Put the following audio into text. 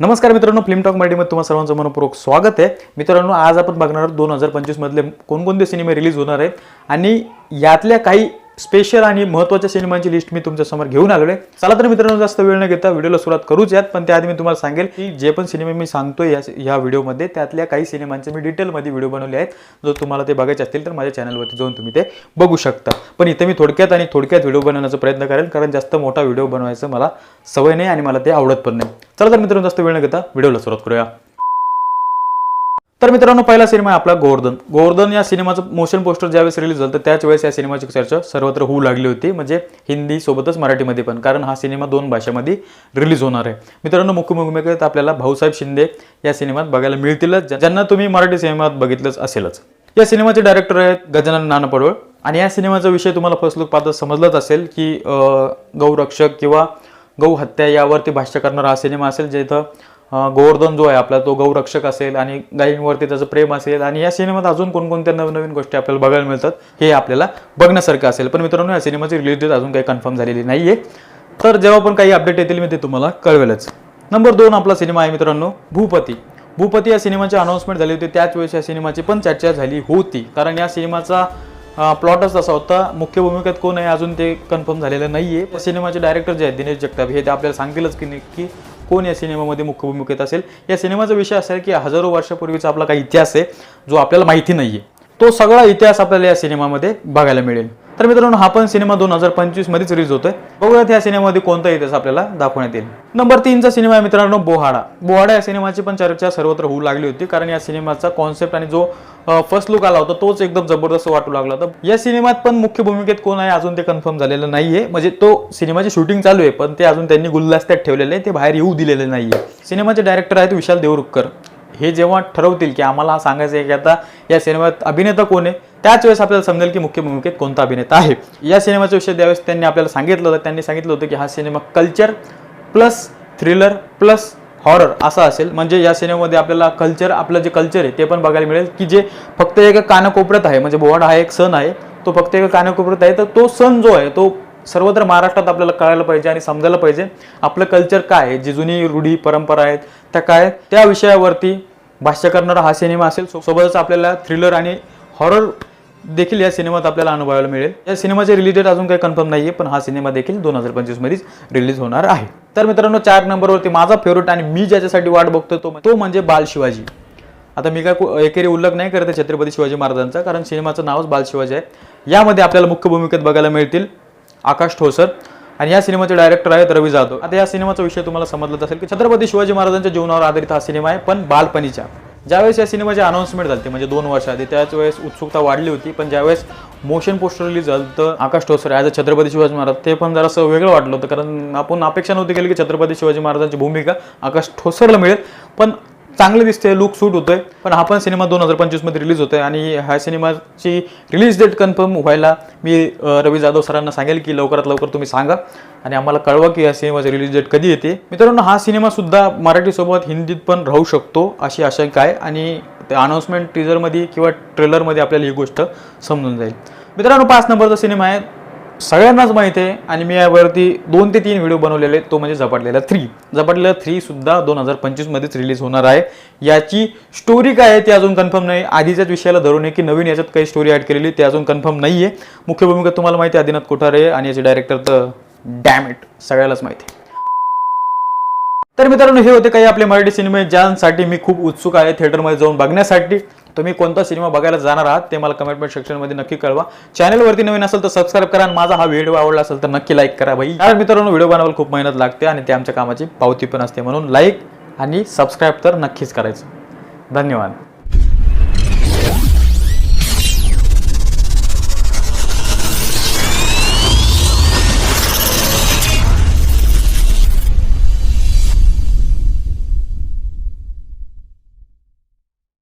नमस्कार मित्रांनो film talk मराठीमध्ये तुम्हाला सर्वांचं मनपूर्वक स्वागत आहे. मित्रांनो आज आपण बघणार आहोत दोन हजार पंचवीसमधले कोणकोणते सिनेमे रिलीज होणार आहेत आणि यातल्या काही स्पेशल आणि महत्त्वाच्या सिनेमांची लिस्ट मी तुमच्यासमोर घेऊन आलेलो आहे. चला तर मित्रांनो जास्त वेळ न घेता व्हिडिओला सुरुवात करूच यात पण त्याआधी मी तुम्हाला सांगेल की जे पण सिनेमे मी सांगतोय या या व्हिडिओमध्ये त्यातल्या काही सिनेमांचे मी डिटेलमध्ये व्हिडिओ बनवले आहेत. जर तुम्हाला ते बघायचे असतील तर माझ्या चॅनलवरती जाऊन तुम्ही ते बघू शकता. पण इथे मी थोडक्यात आणि थोडक्यात व्हिडिओ बनवण्याचा प्रयत्न करेल कारण जास्त मोठा व्हिडिओ बनवायचं मला सवय नाही आणि मला ते आवडत पण नाही. चला तर मित्रांनो जास्त वेळ न घेता व्हिडिओला सुरुवात करूया. तर मित्रांनो पहिला सिनेमा आहे आपला गोवर्धन. गोवर्धन या सिनेमाचं मोशन पोस्टर ज्यावेळेस रिलीज झालं तर त्याच वेळेस या सिनेमाची चर्चा सर्वत्र होऊ लागली होती. म्हणजे हिंदी सोबतच मराठीमध्ये पण कारण हा सिनेमा दोन भाषेमध्ये रिलीज होणार आहे. मित्रांनो मुख्य भूमिकेत आपल्याला भाऊसाहेब शिंदे या सिनेमात बघायला मिळतीलच. ज्या- ज्यांना तुम्ही मराठी सिनेमात बघितलंच असेलच. या सिनेमाचे डायरेक्टर आहेत गजानन नाना आणि या सिनेमाचा विषय तुम्हाला फर्स्ट लुक पाहता समजलंच असेल की गौरक्षक किंवा गौ हत्या यावरती भाष्य करणारा हा सिनेमा असेल जिथं इथं गोवर्धन जो आहे आपला तो गौरक्षक असेल आणि गायींवरती त्याचं प्रेम असेल आणि या सिनेमात अजून कोणकोणत्या नवनवीन गोष्टी आपल्याला बघायला मिळतात हे आपल्याला बघण्यासारखं असेल. पण मित्रांनो या सिनेमाची रिलीज डेट अजून काही कन्फर्म झालेली नाही आहे तर जेव्हा पण काही अपडेट येतील मी ते तुम्हाला कळवेलच. नंबर दोन आपला सिनेमा आहे मित्रांनो भूपती. भूपती या सिनेमाची अनाऊन्समेंट झाली होती त्याच वेळेस या सिनेमाची पण चर्चा झाली होती. कारण या सिनेमाचा प्लॉटच तसा होता. मुख्य भूमिकेत कोण आहे अजून ते कन्फर्म झालेलं नाही आहे सिनेमाचे डायरेक्टर जे आहेत दिनेश जगताप हे ते आपल्याला सांगतीलच की नक्की कोण या सिनेमामध्ये मुख्य भूमिकेत असेल? या सिनेमाचा विषय असा आहे की हजारो वर्षापूर्वीचा आपला काही इतिहास आहे जो आपल्याला माहिती नाहीये. तो सगळा इतिहास आपल्याला या सिनेमामध्ये बघायला मिळेल. तर मित्रांनो हा पण सिनेमा दोन हजार पंचवीस मध्येच रिलीज होतोय. बघूयात या सिनेमामध्ये कोणता इतिहास आपल्याला दाखवण्यात येईल. नंबर तीनचा सिनेमा आहे मित्रांनो बोहाडा. बोहाडा या सिनेमाची पण चर्चा सर्वत्र होऊ लागली होती कारण या सिनेमाचा कॉन्सेप्ट आणि जो फर्स्ट लुक आला होता तोच एकदम जबरदस्त वाटू लागला होता. या सिनेमात पण मुख्य भूमिकेत कोण आहे अजून ते कन्फर्म झालेलं नाहीये. म्हणजे तो सिनेमाची शूटिंग चालू आहे पण ते अजून त्यांनी गुलदास्त्यात ठेवलेले आहे ते बाहेर येऊ दिलेले नाहीये. सिनेमाचे डायरेक्टर आहेत विशाल देवरुखकर. हे जेव्हा ठरवतील की आम्हाला सांगायचं आहे की आता या सिनेमात अभिनेता कोण आहे त्याच वेळेस आपल्याला समजेल की मुख्य भूमिकेत कोणता अभिनेता आहे. या सिनेमाचा विषय द्यावेळेस त्यांनी आपल्याला सांगितलं होतं त्यांनी सांगितलं होतं की हा cinema culture plus thriller plus horror असा असेल. म्हणजे या सिनेमामध्ये आपल्याला कल्चर आपलं जे कल्चर आहे ते पण बघायला मिळेल की जे फक्त एका कानाकोपऱ्यात आहे. म्हणजे बोवाडा हा एक सण आहे. तो फक्त एका कानाकोपऱ्यात आहे. तर तो सण जो आहे तो सर्वत्र महाराष्ट्रात आपल्याला कळायला पाहिजे आणि समजायला पाहिजे. आपलं कल्चर काय आहे? जी जुनी रूढी परंपरा आहेत त्या काय त्या विषयावरती भाष्य करणारा हा सिनेमा असेल. सो- सोबतच आपल्याला थ्रिलर आणि हॉरर देखील या सिनेमात आपल्याला अनुभवायला मिळेल. या सिनेमाचे रिलेटेड अजून काही कन्फर्म नाहीये पण हा सिनेमा देखील दोन हजार पंचवीस मध्येच रिलीज होणार आहे. तर मित्रांनो चार नंबरवरती माझा फेवरेट आणि मी ज्याच्यासाठी वाट बघतो तो तो म्हणजे बाल शिवाजी. आता मी काय एकेरी उल्लेख नाही करत आहे छत्रपती शिवाजी महाराजांचा कारण सिनेमाचं नावच बाल शिवाजी आहे. यामध्ये आपल्याला मुख्य भूमिकेत बघायला मिळतील आकाश ठोसर आणि या सिनेमाचे डायरेक्टर आहेत रवी जाधव. आता या सिनेमाचा विषय तुम्हाला समजलाच असेल की छत्रपती शिवाजी महाराजांच्या जीवनावर आधारित हा सिनेमा आहे पण बालपणीच्या. ज्यावेळेस या सिनेमाची अनाऊन्समेंट झाली म्हणजे दोन वर्षाआधी त्याच वेळेस उत्सुकता वाढली होती पण ज्यावेळेस मोशन पोस्टर रिलीज झालं तर आकाश ठोसर ॲज अ छत्रपती शिवाजी महाराज ते पण जरासं वेगळं वाटलं होतं कारण आपण अपेक्षा नव्हती केली की छत्रपती शिवाजी महाराजांची भूमिका आकाश ठोसरला मिळेल. पण चांगलं दिसते लुक सूट होतोय. पण हा पण सिनेमा दोन हजार पंचवीसमध्ये रिलीज होतोय आणि ह्या सिनेमाची रिलीज डेट कन्फर्म व्हायला मी रवी जाधव सरांना सांगेल की लवकरात लवकर तुम्ही सांगा. आणि आम्हाला कळवा की या सिनेमाची रिलीज डेट कधी येते. मित्रांनो हा सिनेमा सुद्धा मराठीसोबत हिंदीत पण राहू शकतो अशी आशंका आहे आणि त्या अनाऊन्समेंट टीजरमध्ये किंवा ट्रेलरमध्ये आपल्याला ही गोष्ट समजून जाईल. मित्रांनो पाच नंबरचा सिनेमा आहे. सगळ्यांनाच माहिती आहे आणि मी यावरती दोन ते तीन व्हिडिओ बनवलेले आहेत. तो म्हणजे झपाटलेला थ्री झपाटलेला थ्री सुद्धा दोन हजार पंचवीस मध्येच रिलीज होणार आहे. याची स्टोरी काय आहे ती अजून कन्फर्म नाही. आधीच्याच विषयाला धरून आहे की नवीन याच्यात काही स्टोरी ॲड केलेली ते अजून कन्फर्म नाही आहे मुख्य भूमिका तुम्हाला माहिती आहे आदिनाथ कोठारे आणि याचे डायरेक्टर तर डॅमेट सगळ्यालाच माहिती आहे. तर मित्रांनो हे होते काही आपले मराठी सिनेमे ज्यांसाठी मी खूप उत्सुक आहे. थिएटरमध्ये जाऊन बघण्यासाठी. तुम्ही कोणता सिनेमा बघायला जाणार आहात ते मला कमेंटमेंट सेक्शनमध्ये नक्की कळवा. चॅनलवरती नवीन असेल तर सबस्क्राईब करा आणि माझा हा व्हिडिओ आवडला असेल तर नक्की लाईक करा भाई. कारण मित्रांनो व्हिडिओ बनवायला खूप मेहनत लागते आणि ते आमच्या कामाची पावती पण असते म्हणून लाईक आणि सबस्क्राईब तर नक्कीच करायचं. धन्यवाद.